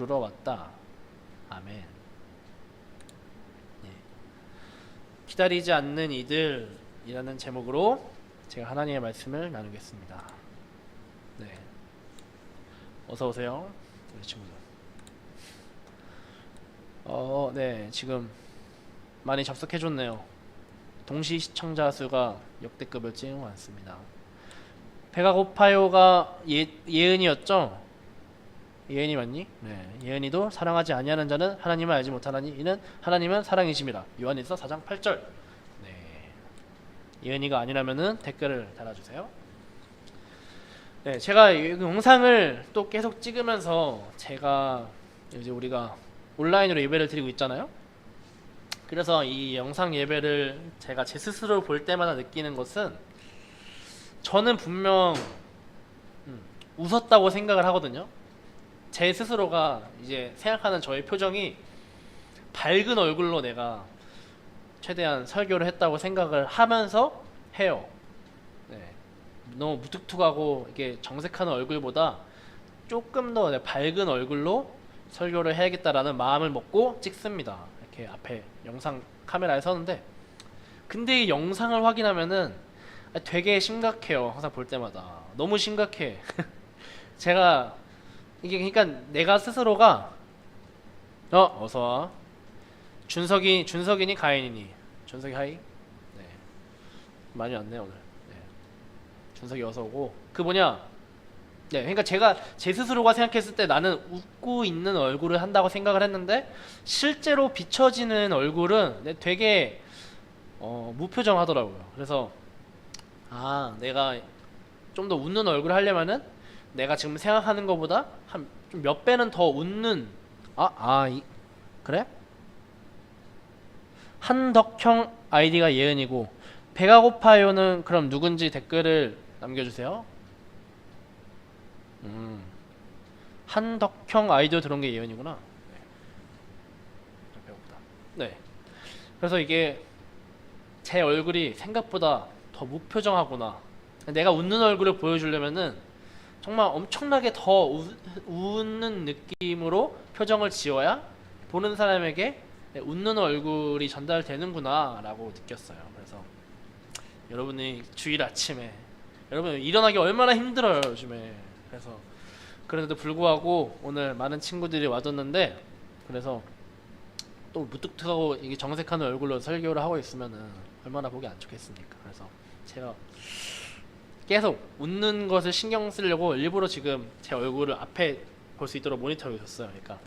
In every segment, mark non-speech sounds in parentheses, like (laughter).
부르러 왔다. 아멘. 네. 기다리지 않는 이들이라는 제목으로 제가 하나님의 말씀을 나누겠습니다. 네. 어서 오세요, 우리 친구들. 어, 네, 지금 많이 접속해줬네요. 동시 시청자 수가 역대급을 찍은 것 같습니다. 배가 고파요가 예, 예은이었죠? 예은이 맞니? 네. 예은이도 사랑하지 아니하는 자는 하나님을 알지 못하나니 이는 하나님은 사랑이심이라. 요한일서 4장 8절. 네. 예은이가 아니라면은 댓글을 달아주세요. 네, 제가 이 영상을 또 계속 찍으면서 제가 이제 우리가 온라인으로 예배를 드리고 있잖아요. 그래서 이 영상 예배를 제가 제 스스로 볼 때마다 느끼는 것은 저는 분명 음, 웃었다고 생각을 하거든요. 제 스스로가 이제 생각하는 저의 표정이 밝은 얼굴로 내가 최대한 설교를 했다고 생각을 하면서 해요. 네. 너무 무뚝뚝하고 이게 정색하는 얼굴보다 조금 더 밝은 얼굴로 설교를 해야겠다라는 마음을 먹고 찍습니다. 이렇게 앞에 영상 카메라에 서는데 근데 이 영상을 확인하면은 되게 심각해요. 항상 볼 때마다 너무 심각해. (laughs) 제가 이게 그러니까 내가 스스로가 어 어서 와. 준석이 준석이니 가인이니. 준석이 하이? 네. 많이 왔네 오늘. 네. 준석이 어서 오고. 그 뭐냐? 네 그러니까 제가 제 스스로가 생각했을 때 나는 웃고 있는 얼굴을 한다고 생각을 했는데 실제로 비춰지는 얼굴은 네, 되게 어, 무표정하더라고요. 그래서 아 내가 좀 더 웃는 얼굴 하려면은 내가 지금 생각하는 것보다 한좀몇 배는 더 웃는 아아 그래? 한덕형 아이디가 예은이고 배가 고파요는 그럼 누군지 댓글을 남겨주세요. 음 한덕형 아이디어 들어온 게 예은이구나. 네. 네. 그래서 이게 제 얼굴이 생각보다 더 무표정하구나. 내가 웃는 얼굴을 보여주려면은 정말 엄청나게 더 우, 웃는 느낌으로 표정을 지어야 보는 사람에게 네, 웃는 얼굴이 전달되는구나 라고 느꼈어요. 그래서 여러분이 주일 아침에 여러분 일어나기 얼마나 힘들어요 요즘에. 그래서 그런데도 불구하고 오늘 많은 친구들이 와줬는데 그래서 또 무뚝뚝하고 이게 정색하는 얼굴로 설교를 하고 있으면은 얼마나 보기 안 좋겠습니까. 그래서 제가 계속 웃는 것을 신경 쓰려고 일부러 지금 제 얼굴을 앞에 볼 수 있도록 모니터하고 있었어요. 그러니까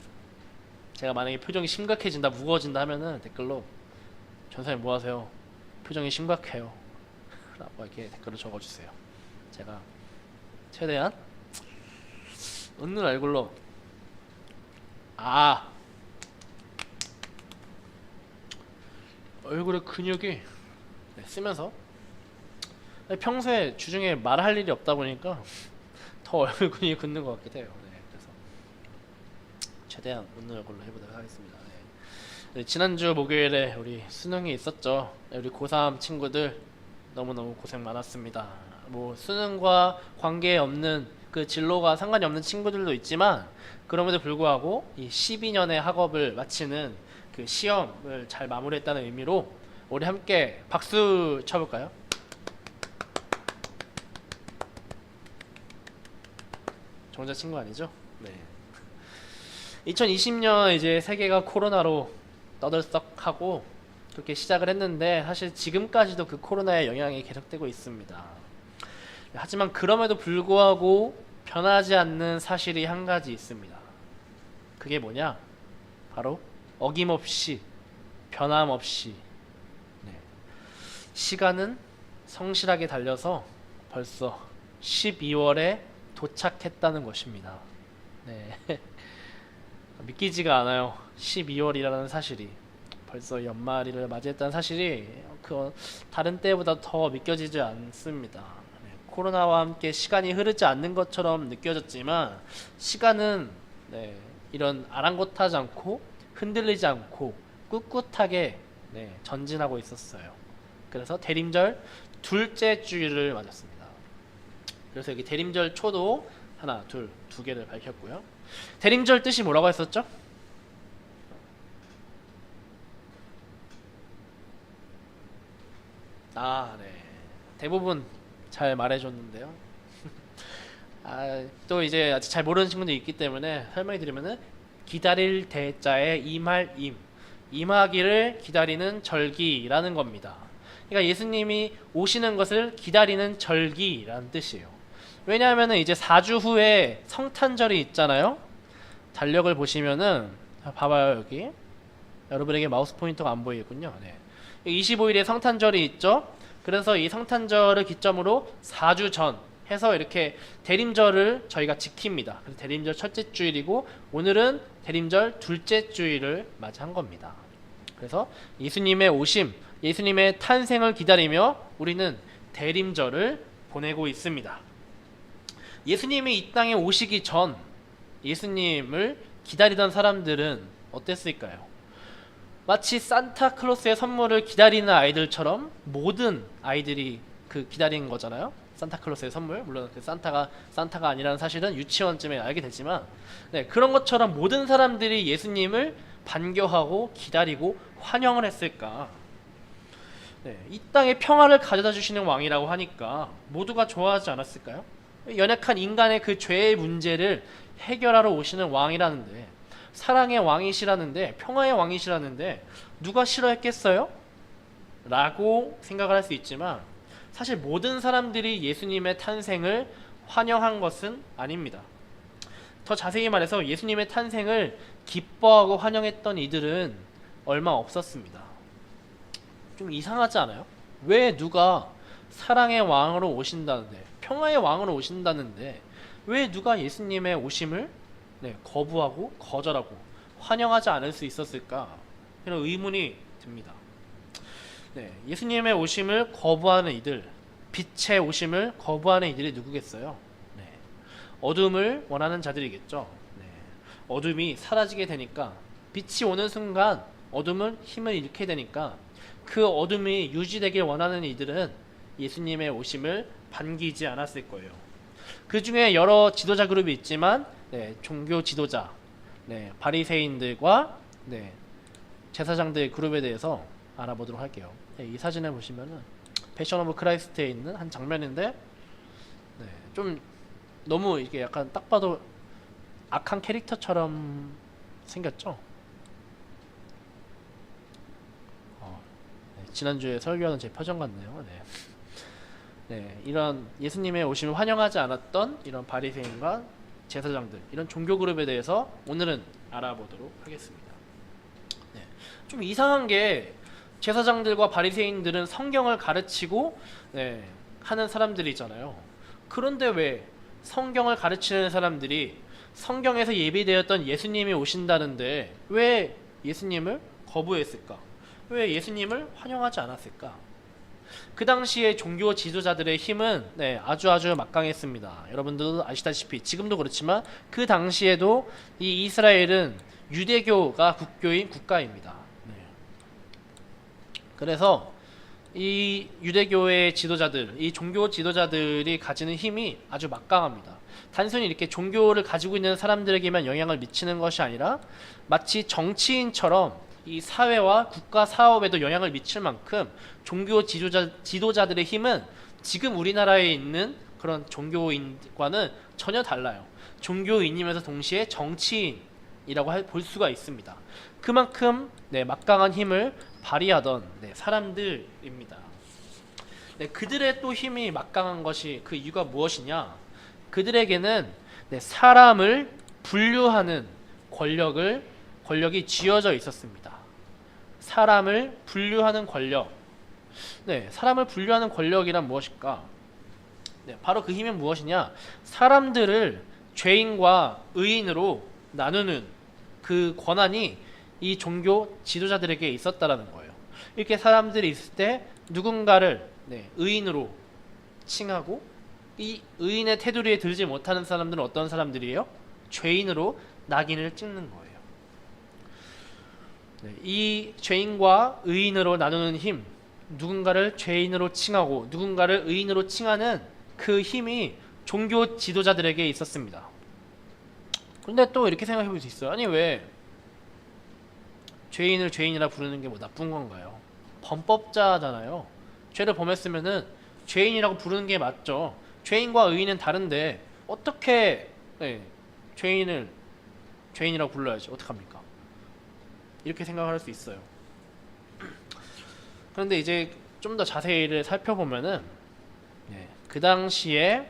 제가 만약에 표정이 심각해진다, 무거워진다 하면은 댓글로 전사님 뭐 하세요? 표정이 심각해요. (laughs) 라고 이렇게 댓글을 적어주세요. 제가 최대한 웃는 얼굴로 아 얼굴의 근육이 네, 쓰면서 평소에 주중에 말할 일이 없다 보니까 더 얼굴 근육이 굳는 것 같기도 해요. 네, 그래서 최대한 웃는 얼굴로 해보도록 하겠습니다. 네. 네, 지난주 목요일에 우리 수능이 있었죠. 네, 우리 고3 친구들 너무너무 고생 많았습니다. 뭐 수능과 관계없는 그 진로가 상관이 없는 친구들도 있지만 그럼에도 불구하고 이 12년의 학업을 마치는 그 시험을 잘 마무리했다는 의미로 우리 함께 박수 쳐볼까요? 저 혼자 친구 아니죠? 네. 2020년 이제 세계가 코로나로 떠들썩하고 그렇게 시작을 했는데 사실 지금까지도 그 코로나의 영향이 계속되고 있습니다. 하지만 그럼에도 불구하고 변하지 않는 사실이 한 가지 있습니다. 그게 뭐냐? 바로 어김없이 변함없이 네. 시간은 성실하게 달려서 벌써 12월에 도착했다는 것입니다. 네. (laughs) 믿기지가 않아요. 12월이라는 사실이 벌써 연말을 맞이했다는 사실이 그 다른 때보다 더 믿겨지지 않습니다. 네. 코로나와 함께 시간이 흐르지 않는 것처럼 느껴졌지만 시간은 네, 이런 아랑곳하지 않고 흔들리지 않고 꿋꿋하게 네, 전진하고 있었어요. 그래서 대림절 둘째 주일을 맞았습니다. 그래서 여기 대림절 초도 하나, 둘, 두 개를 밝혔고요. 대림절 뜻이 뭐라고 했었죠? 아, 네. 대부분 잘 말해줬는데요. (laughs) 아, 또 이제 아직 잘 모르는 친구들이 있기 때문에 설명해 드리면은 기다릴 대자에 임할 임, 임하기를 기다리는 절기라는 겁니다. 그러니까 예수님이 오시는 것을 기다리는 절기라는 뜻이에요. 왜냐하면은 이제 4주 후에 성탄절이 있잖아요. 달력을 보시면은 아, 봐봐요 여기 여러분에게 마우스 포인터가 안 보이겠군요. 네. 25일에 성탄절이 있죠. 그래서 이 성탄절을 기점으로 4주 전 해서 이렇게 대림절을 저희가 지킵니다. 그래서 대림절 첫째 주일이고 오늘은 대림절 둘째 주일을 맞이한 겁니다. 그래서 예수님의 오심, 예수님의 탄생을 기다리며 우리는 대림절을 보내고 있습니다. 예수님이 이 땅에 오시기 전 예수님을 기다리던 사람들은 어땠을까요? 마치 산타클로스의 선물을 기다리는 아이들처럼 모든 아이들이 그 기다리는 거잖아요. 산타클로스의 선물 물론 그 산타가 산타가 아니라는 사실은 유치원쯤에 알게 됐지만 네, 그런 것처럼 모든 사람들이 예수님을 반겨하고 기다리고 환영을 했을까? 네, 이 땅에 평화를 가져다 주시는 왕이라고 하니까 모두가 좋아하지 않았을까요? 연약한 인간의 그 죄의 문제를 해결하러 오시는 왕이라는데 사랑의 왕이시라는데 평화의 왕이시라는데 누가 싫어했겠어요? 라고 생각을 할 수 있지만 사실 모든 사람들이 예수님의 탄생을 환영한 것은 아닙니다. 더 자세히 말해서 예수님의 탄생을 기뻐하고 환영했던 이들은 얼마 없었습니다. 좀 이상하지 않아요? 왜 누가 사랑의 왕으로 오신다는데 평화의 왕으로 오신다는데 왜 누가 예수님의 오심을 네, 거부하고 거절하고 환영하지 않을 수 있었을까? 이런 의문이 듭니다. 네, 예수님의 오심을 거부하는 이들, 빛의 오심을 거부하는 이들이 누구겠어요? 네, 어둠을 원하는 자들이겠죠. 네, 어둠이 사라지게 되니까 빛이 오는 순간 어둠은 힘을 잃게 되니까 그 어둠이 유지되길 원하는 이들은 예수님의 오심을 반기지 않았을 거예요. 그 중에 여러 지도자 그룹이 있지만 네, 종교 지도자, 네, 바리새인들과 네, 제사장들 그룹에 대해서 알아보도록 할게요. 네, 이 사진을 보시면은 패션 오브 크라이스트에 있는 한 장면인데 네, 좀 너무 이게 약간 딱 봐도 악한 캐릭터처럼 생겼죠. 어, 네, 지난주에 설교하는 제 표정 같네요. 네. 네, 이런 예수님의 오심을 환영하지 않았던 이런 바리새인과 제사장들 이런 종교 그룹에 대해서 오늘은 알아보도록 하겠습니다. 네, 좀 이상한 게 제사장들과 바리새인들은 성경을 가르치고 네, 하는 사람들이잖아요. 그런데 왜 성경을 가르치는 사람들이 성경에서 예비되었던 예수님이 오신다는데 왜 예수님을 거부했을까? 왜 예수님을 환영하지 않았을까? 그 당시에 종교 지도자들의 힘은 네, 아주 아주 막강했습니다. 여러분들도 아시다시피 지금도 그렇지만 그 당시에도 이 이스라엘은 유대교가 국교인 국가입니다. 네. 그래서 이 유대교의 지도자들, 이 종교 지도자들이 가지는 힘이 아주 막강합니다. 단순히 이렇게 종교를 가지고 있는 사람들에게만 영향을 미치는 것이 아니라 마치 정치인처럼 이 사회와 국가 사업에도 영향을 미칠 만큼 종교 지도자 지도자들의 힘은 지금 우리나라에 있는 그런 종교인과는 전혀 달라요. 종교인이면서 동시에 정치인이라고 할- 볼 수가 있습니다. 그만큼 네, 막강한 힘을 발휘하던 네, 사람들입니다. 네, 그들의 또 힘이 막강한 것이 그 이유가 무엇이냐? 그들에게는 네, 사람을 분류하는 권력을 권력이 쥐어져 있었습니다. 사람을 분류하는 권력. 네, 사람을 분류하는 권력이란 무엇일까? 네, 바로 그 힘이 무엇이냐? 사람들을 죄인과 의인으로 나누는 그 권한이 이 종교 지도자들에게 있었다라는 거예요. 이렇게 사람들이 있을 때 누군가를 네, 의인으로 칭하고 이 의인의 테두리에 들지 못하는 사람들은 어떤 사람들이에요? 죄인으로 낙인을 찍는 거예요. 네, 이 죄인과 의인으로 나누는 힘, 누군가를 죄인으로 칭하고 누군가를 의인으로 칭하는 그 힘이 종교 지도자들에게 있었습니다. 근데 또 이렇게 생각해 볼 수 있어요. 아니 왜 죄인을 죄인이라 부르는 게 뭐 나쁜 건가요? 범법자잖아요. 죄를 범했으면은 죄인이라고 부르는 게 맞죠. 죄인과 의인은 다른데 어떻게 네, 죄인을 죄인이라고 불러야지 어떡합니까? 이렇게 생각할 수 있어요. 그런데 이제 좀 더 자세히를 살펴보면은 네, 그 당시에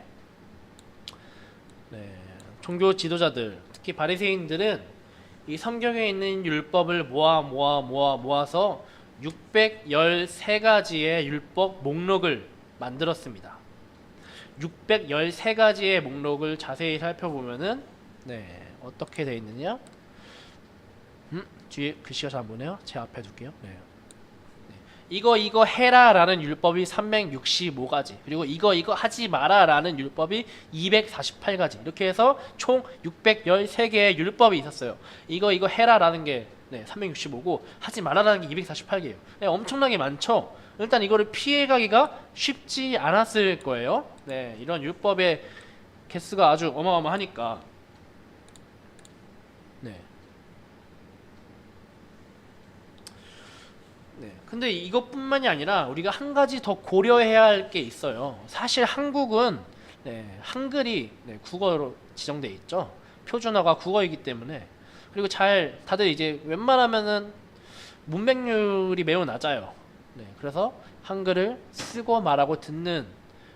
네, 종교 지도자들 특히 바리새인들은 이 성경에 있는 율법을 모아 모아 모아 모아서 613가지의 율법 목록을 만들었습니다. 613가지의 목록을 자세히 살펴보면은 네, 어떻게 되어 있느냐? 음, 뒤에 글씨가 잘 안 보네요. 제 앞에 둘게요. 네. 네. 이거 이거 해라라는 율법이 365가지 그리고 이거 이거 하지 마라라는 율법이 248가지 이렇게 해서 총 613개의 율법이 있었어요. 이거 이거 해라라는 게 네, 365고 하지 마라라는 게 248개예요. 네, 엄청나게 많죠. 일단 이거를 피해가기가 쉽지 않았을 거예요. 네, 이런 율법의 개수가 아주 어마어마하니까. 네. 네. 근데 이것뿐만이 아니라 우리가 한 가지 더 고려해야 할 게 있어요. 사실 한국은 네, 한글이 네, 국어로 지정돼 있죠. 표준어가 국어이기 때문에 그리고 잘 다들 이제 웬만하면은 문맹률이 매우 낮아요. 네, 그래서 한글을 쓰고 말하고 듣는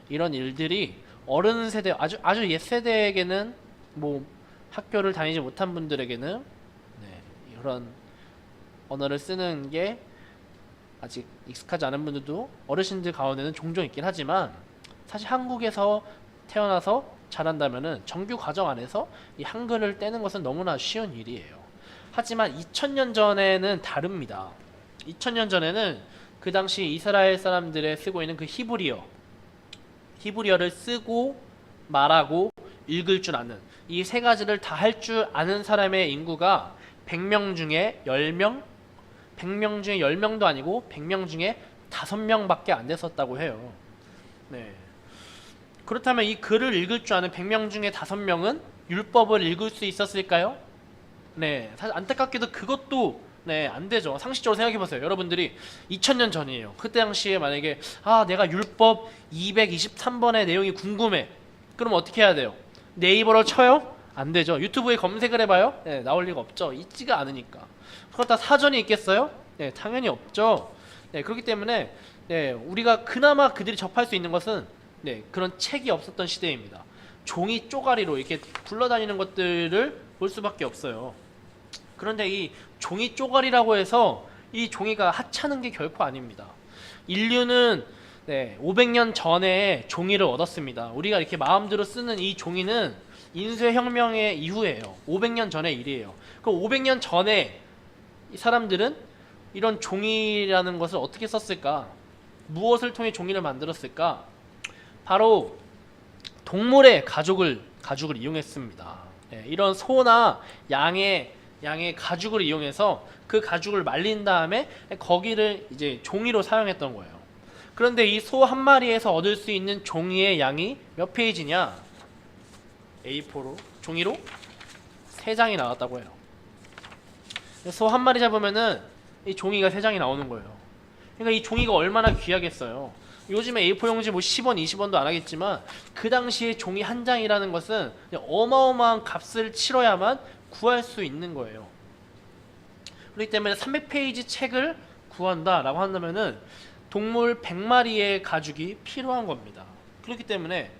이런 일들이 어른 세대 아주 아주 옛 세대에게는 뭐 학교를 다니지 못한 분들에게는 네, 이런 언어를 쓰는 게 아직 익숙하지 않은 분들도 어르신들 가운데는 종종 있긴 하지만 사실 한국에서 태어나서 자란다면은 정규 과정 안에서 이 한글을 떼는 것은 너무나 쉬운 일이에요. 하지만 2000년 전에는 다릅니다. 2000년 전에는 그 당시 이스라엘 사람들의 쓰고 있는 그 히브리어 히브리어를 쓰고 말하고 읽을 줄 아는 이 세 가지를 다 할 줄 아는 사람의 인구가 100명 중에 10명 100명 중에 10명도 아니고 100명 중에 5명밖에 안 됐었다고 해요. 네. 그렇다면 이 글을 읽을 줄 아는 100명 중에 5명은 율법을 읽을 수 있었을까요? 네. 사실 안타깝게도 그것도 네, 안 되죠. 상식적으로 생각해 보세요. 여러분들이 2000년 전이에요. 그때 당시에 만약에 아, 내가 율법 223번의 내용이 궁금해. 그럼 어떻게 해야 돼요? 네이버로 쳐요? 안 되죠. 유튜브에 검색을 해봐요? 네, 나올 리가 없죠. 있지가 않으니까. 그렇다 사전이 있겠어요? 네, 당연히 없죠. 네, 그렇기 때문에 네, 우리가 그나마 그들이 접할 수 있는 것은 네, 그런 책이 없었던 시대입니다. 종이 쪼가리로 이렇게 굴러다니는 것들을 볼 수밖에 없어요. 그런데 이 종이 쪼가리라고 해서 이 종이가 하찮은 게 결코 아닙니다. 인류는 네, 500년 전에 종이를 얻었습니다. 우리가 이렇게 마음대로 쓰는 이 종이는 인쇄혁명의 이후예요. 500년 전의 일이에요. 그럼 500년 전에 이 사람들은 이런 종이라는 것을 어떻게 썼을까? 무엇을 통해 종이를 만들었을까? 바로 동물의 가죽을 가죽을 이용했습니다. 네, 이런 소나 양의 양의 가죽을 이용해서 그 가죽을 말린 다음에 거기를 이제 종이로 사용했던 거예요. 그런데 이 소 한 마리에서 얻을 수 있는 종이의 양이 몇 페이지냐? A4로 종이로 세 장이 나왔다고 해요. 소 한 마리 잡으면은 이 종이가 세 장이 나오는 거예요. 그러니까 이 종이가 얼마나 귀하겠어요. 요즘에 A4 용지 뭐 10원, 20원도 안 하겠지만 그 당시에 종이 한 장이라는 것은 어마어마한 값을 치러야만 구할 수 있는 거예요. 그렇기 때문에 300페이지 책을 구한다 라고 한다면은 동물 100마리의 가죽이 필요한 겁니다. 그렇기 때문에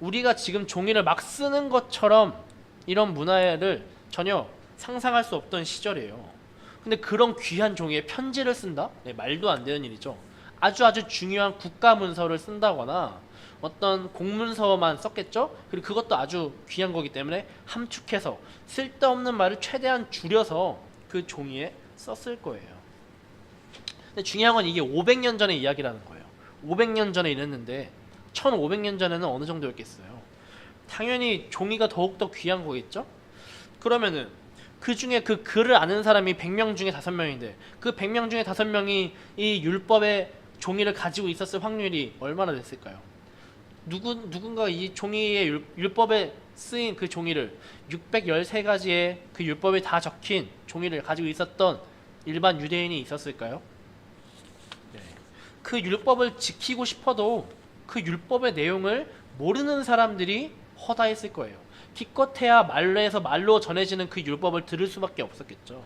우리가 지금 종이를 막 쓰는 것처럼 이런 문화를 전혀 상상할 수 없던 시절이에요. 근데 그런 귀한 종이에 편지를 쓴다? 네, 말도 안 되는 일이죠. 아주 아주 중요한 국가 문서를 쓴다거나 어떤 공문서만 썼겠죠? 그리고 그것도 아주 귀한 거기 때문에 함축해서 쓸데없는 말을 최대한 줄여서 그 종이에 썼을 거예요. 근데 중요한 건 이게 500년 전의 이야기라는 거예요. 500년 전에 이랬는데 1500년 전에는 어느 정도였겠어요? 당연히 종이가 더욱더 귀한 거겠죠? 그러면은 그 중에 그 글을 아는 사람이 100명 중에 5명인데 그 100명 중에 5명이 이 율법의 종이를 가지고 있었을 확률이 얼마나 됐을까요? 누군 누군가 이 종이의 율, 율법에 쓰인 그 종이를 613가지의 그 율법에 다 적힌 종이를 가지고 있었던 일반 유대인이 있었을까요? 네. 그 율법을 지키고 싶어도 그 율법의 내용을 모르는 사람들이 허다했을 거예요. 기껏해야 말로 해서 말로 전해지는 그 율법을 들을 수밖에 없었겠죠.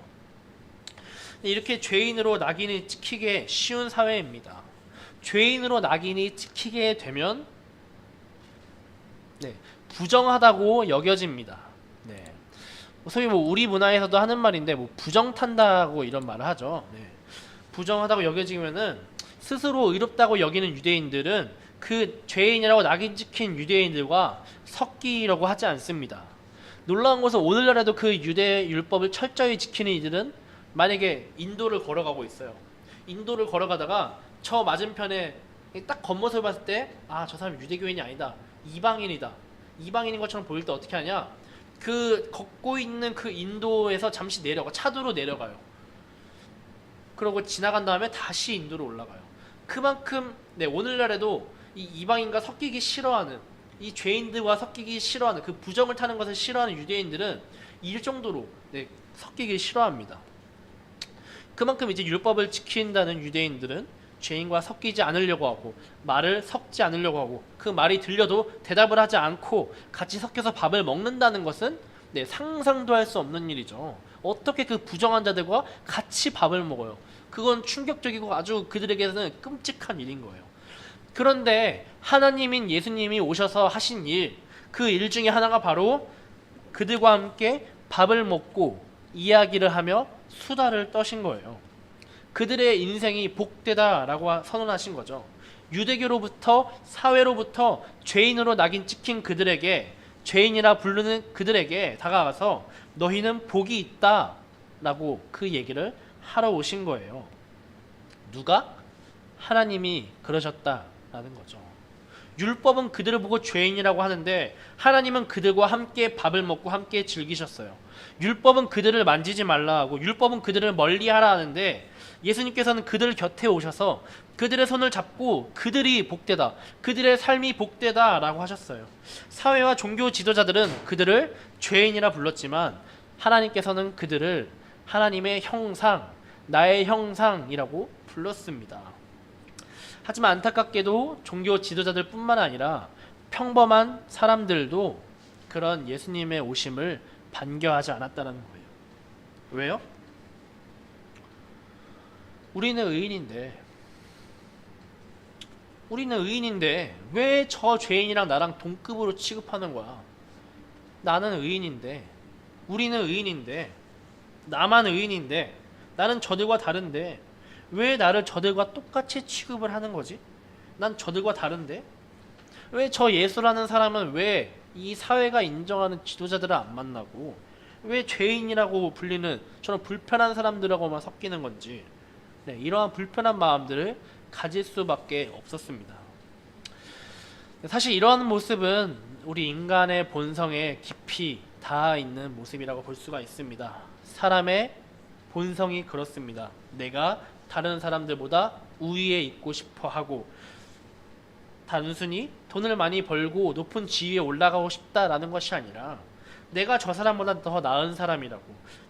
이렇게 죄인으로 낙인이 찍히게 쉬운 사회입니다. 죄인으로 낙인이 찍히게 되면 네, 부정하다고 여겨집니다. 네. 소위 뭐 우리 문화에서도 하는 말인데 뭐 부정 탄다고 이런 말을 하죠. 네. 부정하다고 여겨지면은 스스로 의롭다고 여기는 유대인들은 그 죄인이라고 낙인 찍힌 유대인들과 섞이려고 하지 않습니다. 놀라운 것은 오늘날에도 그 유대 율법을 철저히 지키는 이들은 만약에 인도를 걸어가고 있어요. 인도를 걸어가다가 저 맞은편에 딱 겉모습을 봤을 때 아 저 사람 유대교인이 아니다. 이방인이다. 이방인인 것처럼 보일 때 어떻게 하냐? 그 걷고 있는 그 인도에서 잠시 내려가 차도로 내려가요. 그러고 지나간 다음에 다시 인도로 올라가요. 그만큼 네 오늘날에도 이 이방인과 섞이기 싫어하는 이 죄인들과 섞이기 싫어하는 그 부정을 타는 것을 싫어하는 유대인들은 이 정도로 네, 섞이기 싫어합니다 그만큼 이제 율법을 지킨다는 유대인들은 죄인과 섞이지 않으려고 하고 말을 섞지 않으려고 하고 그 말이 들려도 대답을 하지 않고 같이 섞여서 밥을 먹는다는 것은 네, 상상도 할 수 없는 일이죠. 어떻게 그 부정한 자들과 같이 밥을 먹어요? 그건 충격적이고 아주 그들에게는 끔찍한 일인 거예요. 그런데 하나님인 예수님이 오셔서 하신 일, 그 일 중에 하나가 바로 그들과 함께 밥을 먹고 이야기를 하며 수다를 떠신 거예요. 그들의 인생이 복되다라고 선언하신 거죠. 유대교로부터 사회로부터 죄인으로 낙인 찍힌 그들에게 죄인이라 부르는 그들에게 다가가서 너희는 복이 있다라고 그 얘기를 하러 오신 거예요. 누가 하나님이 그러셨다 라는 거죠. 율법은 그들을 보고 죄인이라고 하는데 하나님은 그들과 함께 밥을 먹고 함께 즐기셨어요. 율법은 그들을 만지지 말라 하고 율법은 그들을 멀리 하라 하는데 예수님께서는 그들 곁에 오셔서 그들의 손을 잡고 그들이 복되다. 그들의 삶이 복되다 라고 하셨어요. 사회와 종교 지도자들은 그들을 죄인이라 불렀지만 하나님께서는 그들을 하나님의 형상, 나의 형상이라고 불렀습니다. 하지만 안타깝게도 종교 지도자들뿐만 아니라 평범한 사람들도 그런 예수님의 오심을 반겨하지 않았다는 거예요. 왜요? 우리는 의인인데 우리는 의인인데 왜 저 죄인이랑 나랑 동급으로 취급하는 거야? 나는 의인인데 우리는 의인인데 나만 의인인데 나는 저들과 다른데 왜 나를 저들과 똑같이 취급을 하는 거지? 난 저들과 다른데 왜 저 예수라는 사람은 왜 이 사회가 인정하는 지도자들을 안 만나고 왜 죄인이라고 불리는 저런 불편한 사람들하고만 섞이는 건지 네, 이러한 불편한 마음들을 가질 수밖에 없었습니다. 사실 이러한 모습은 우리 인간의 본성에 깊이 닿아 있는 모습이라고 볼 수가 있습니다. 사람의 본성이 그렇습니다. 내가 다른 사람들보다 우위에 있고 싶어 하고 단순히 돈을 많이 벌고 높은 지위에 올라가고 싶다라는 것이 아니라 내가 저 사람보다 더 나은 사람이라고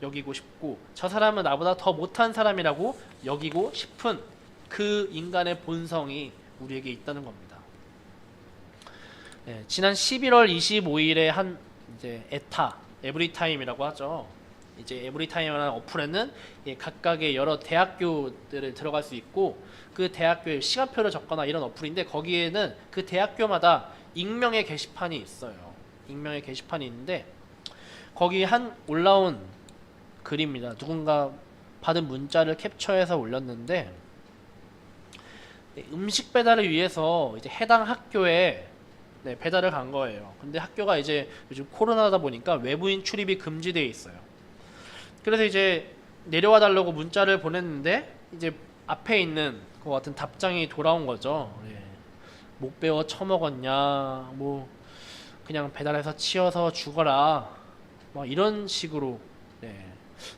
여기고 싶고 저 사람은 나보다 더 못한 사람이라고 여기고 싶은 그 인간의 본성이 우리에게 있다는 겁니다. 네, 지난 11월 25일에 한 이제 에타 에브리타임이라고 하죠. 이제 에브리타임이라는 어플에는 예, 각각의 여러 대학교들을 들어갈 수 있고 그 대학교의 시간표를 적거나 이런 어플인데 거기에는 그 대학교마다 익명의 게시판이 있어요. 익명의 게시판이 있는데 거기 한 올라온 글입니다. 누군가 받은 문자를 캡처해서 올렸는데 네, 음식 배달을 위해서 이제 해당 학교에 네, 배달을 간 거예요. 근데 학교가 이제 요즘 코로나다 보니까 외부인 출입이 금지되어 있어요. 그래서 이제 내려와 달라고 문자를 보냈는데 이제 앞에 있는 그 같은 답장이 돌아온 거죠. 예. 못 배워 처먹었냐, 뭐 그냥 배달해서 치여서 죽어라, 막 이런 식으로 네.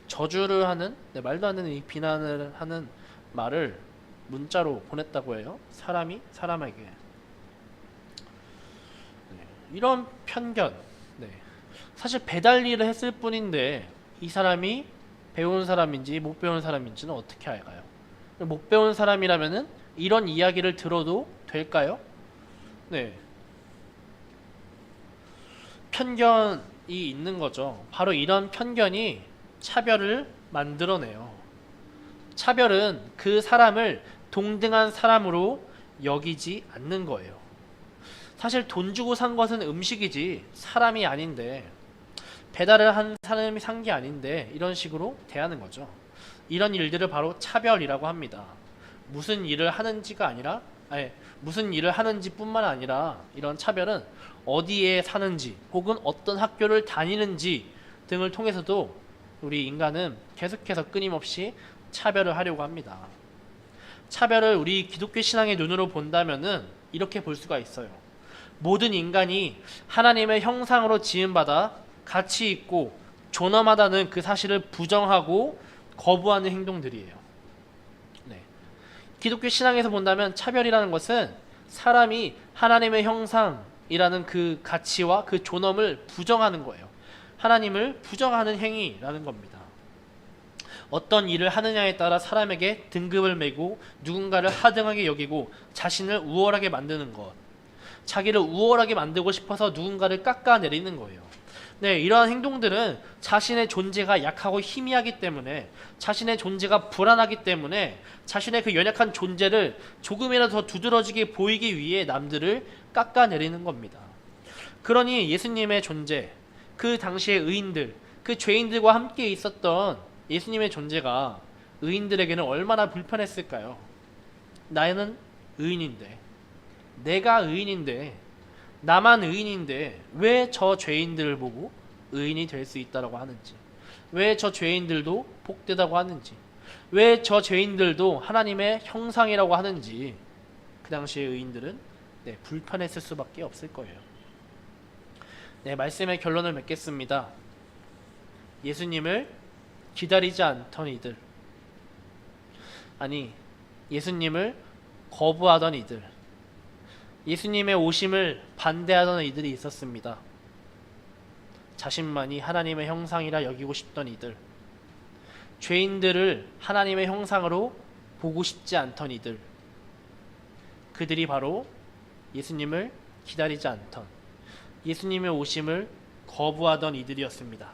저주를 하는 네, 말도 안 되는 이 비난을 하는 말을 문자로 보냈다고 해요. 사람이 사람에게. 이런 편견. 네. 사실 배달 일을 했을 뿐인데 이 사람이 배운 사람인지 못 배운 사람인지는 어떻게 알까요? 못 배운 사람이라면은 이런 이야기를 들어도 될까요? 네. 편견이 있는 거죠. 바로 이런 편견이 차별을 만들어내요. 차별은 그 사람을 동등한 사람으로 여기지 않는 거예요. 사실 돈 주고 산 것은 음식이지 사람이 아닌데 배달을 한 사람이 산 게 아닌데 이런 식으로 대하는 거죠. 이런 일들을 바로 차별이라고 합니다. 무슨 일을 하는지가 아니라 아니, 무슨 일을 하는지뿐만 아니라 이런 차별은 어디에 사는지 혹은 어떤 학교를 다니는지 등을 통해서도 우리 인간은 계속해서 끊임없이 차별을 하려고 합니다. 차별을 우리 기독교 신앙의 눈으로 본다면은 이렇게 볼 수가 있어요. 모든 인간이 하나님의 형상으로 지음받아 가치 있고 존엄하다는 그 사실을 부정하고 거부하는 행동들이에요. 네. 기독교 신앙에서 본다면 차별이라는 것은 사람이 하나님의 형상이라는 그 가치와 그 존엄을 부정하는 거예요. 하나님을 부정하는 행위라는 겁니다. 어떤 일을 하느냐에 따라 사람에게 등급을 매고 누군가를 하등하게 여기고 자신을 우월하게 만드는 것. 자기를 우월하게 만들고 싶어서 누군가를 깎아내리는 거예요. 네, 이러한 행동들은 자신의 존재가 약하고 희미하기 때문에 자신의 존재가 불안하기 때문에 자신의 그 연약한 존재를 조금이라도 더 두드러지게 보이기 위해 남들을 깎아내리는 겁니다. 그러니 예수님의 존재, 그 당시의 의인들, 그 죄인들과 함께 있었던 예수님의 존재가 의인들에게는 얼마나 불편했을까요? 나는 의인인데, 내가 의인인데, 나만 의인인데 왜 저 죄인들을 보고 의인이 될 수 있다라고 하는지, 왜 저 죄인들도 복되다고 하는지, 왜 저 죄인들도 하나님의 형상이라고 하는지 그 당시의 의인들은 네, 불편했을 수밖에 없을 거예요. 네, 말씀의 결론을 맺겠습니다. 예수님을 기다리지 않던 이들, 아니 예수님을 거부하던 이들, 예수님의 오심을 반대하던 이들이 있었습니다. 자신만이 하나님의 형상이라 여기고 싶던 이들, 죄인들을 하나님의 형상으로 보고 싶지 않던 이들, 그들이 바로 예수님을 기다리지 않던 예수님의 오심을 거부하던 이들이었습니다.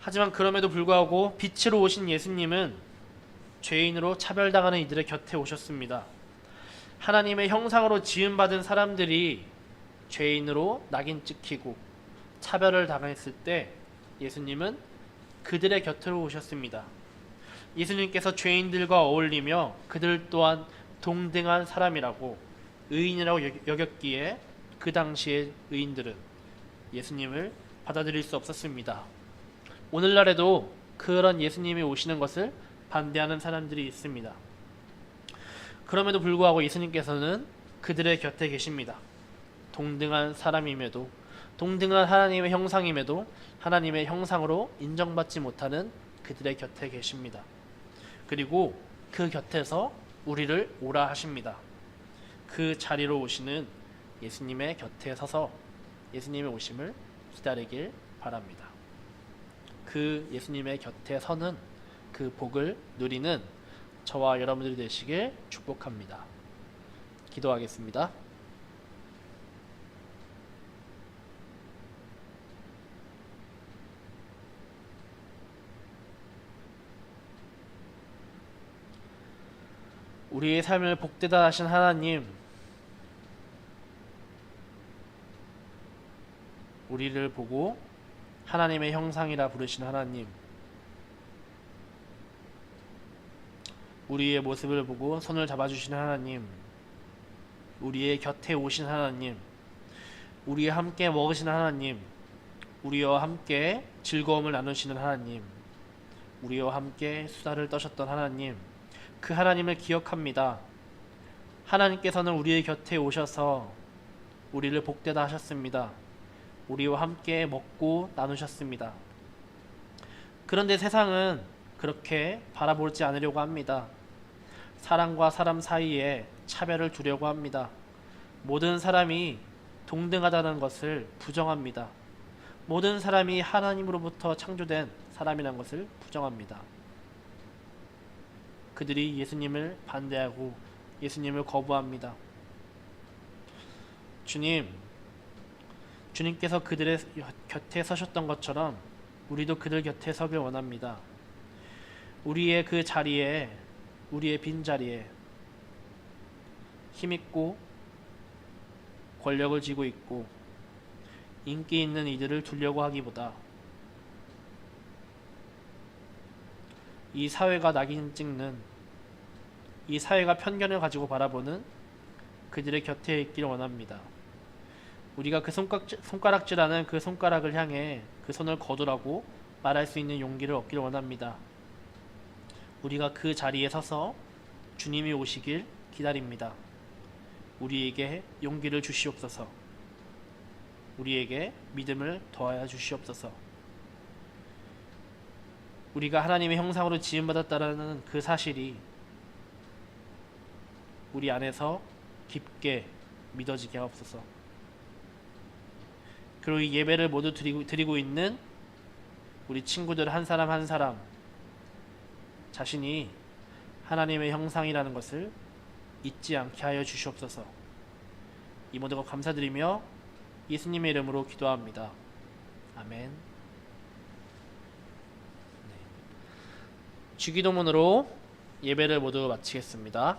하지만 그럼에도 불구하고 빛으로 오신 예수님은 죄인으로 차별당하는 이들의 곁에 오셨습니다. 하나님의 형상으로 지음받은 사람들이 죄인으로 낙인 찍히고 차별을 당했을 때 예수님은 그들의 곁으로 오셨습니다. 예수님께서 죄인들과 어울리며 그들 또한 동등한 사람이라고 의인이라고 여- 여겼기에 그 당시의 의인들은 예수님을 받아들일 수 없었습니다. 오늘날에도 그런 예수님이 오시는 것을 반대하는 사람들이 있습니다. 그럼에도 불구하고 예수님께서는 그들의 곁에 계십니다. 동등한 사람임에도 동등한 하나님의 형상임에도 하나님의 형상으로 인정받지 못하는 그들의 곁에 계십니다. 그리고 그 곁에서 우리를 오라 하십니다. 그 자리로 오시는 예수님의 곁에 서서 예수님의 오심을 기다리길 바랍니다. 그 예수님의 곁에 서는 그 복을 누리는 저와 여러분들이 되시길 축복합니다. 기도하겠습니다. 우리의 삶을 복되다 하신 하나님, 우리를 보고 하나님의 형상이라 부르신 하나님, 우리의 모습을 보고 손을 잡아주신 하나님, 우리의 곁에 오신 하나님, 우리와 함께 먹으시는 하나님, 우리와 함께 즐거움을 나누시는 하나님, 우리와 함께 수다를 떠셨던 하나님, 그 하나님을 기억합니다. 하나님께서는 우리의 곁에 오셔서 우리를 복되다 하셨습니다. 우리와 함께 먹고 나누셨습니다. 그런데 세상은 그렇게 바라보지 않으려고 합니다. 사람과 사람 사이에 차별을 두려고 합니다. 모든 사람이 동등하다는 것을 부정합니다. 모든 사람이 하나님으로부터 창조된 사람이라는 것을 부정합니다. 그들이 예수님을 반대하고 예수님을 거부합니다. 주님, 주님께서 그들의 곁에 서셨던 것처럼 우리도 그들 곁에 서길 원합니다. 우리의 그 자리에, 우리의 빈 자리에 힘있고 권력을 쥐고 있고 인기 있는 이들을 두려고 하기보다 이 사회가 낙인 찍는 이 사회가 편견을 가지고 바라보는 그들의 곁에 있기를 원합니다. 우리가 그 손가락질, 손가락질하는 그 손가락을 향해 그 손을 거두라고 말할 수 있는 용기를 얻기를 원합니다. 우리가 그 자리에 서서 주님이 오시길 기다립니다. 우리에게 용기를 주시옵소서. 우리에게 믿음을 더하여 주시옵소서. 우리가 하나님의 형상으로 지음받았다라는 그 사실이 우리 안에서 깊게 믿어지게 하옵소서. 그리고 이 예배를 모두 드리고, 드리고 있는 우리 친구들 한 사람 한 사람 자신이 하나님의 형상이라는 것을 잊지 않게 하여 주시옵소서. 이 모든 것 감사드리며 예수님의 이름으로 기도합니다. 아멘. 네. 주기도문으로 예배를 모두 마치겠습니다.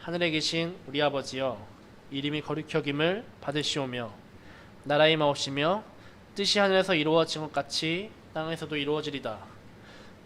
하늘에 계신 우리 아버지여 이름이 거룩히 여김을 받으시오며 나라의 마옵시며 뜻이 하늘에서 이루어진 것 같이 땅에서도 이루어지리다.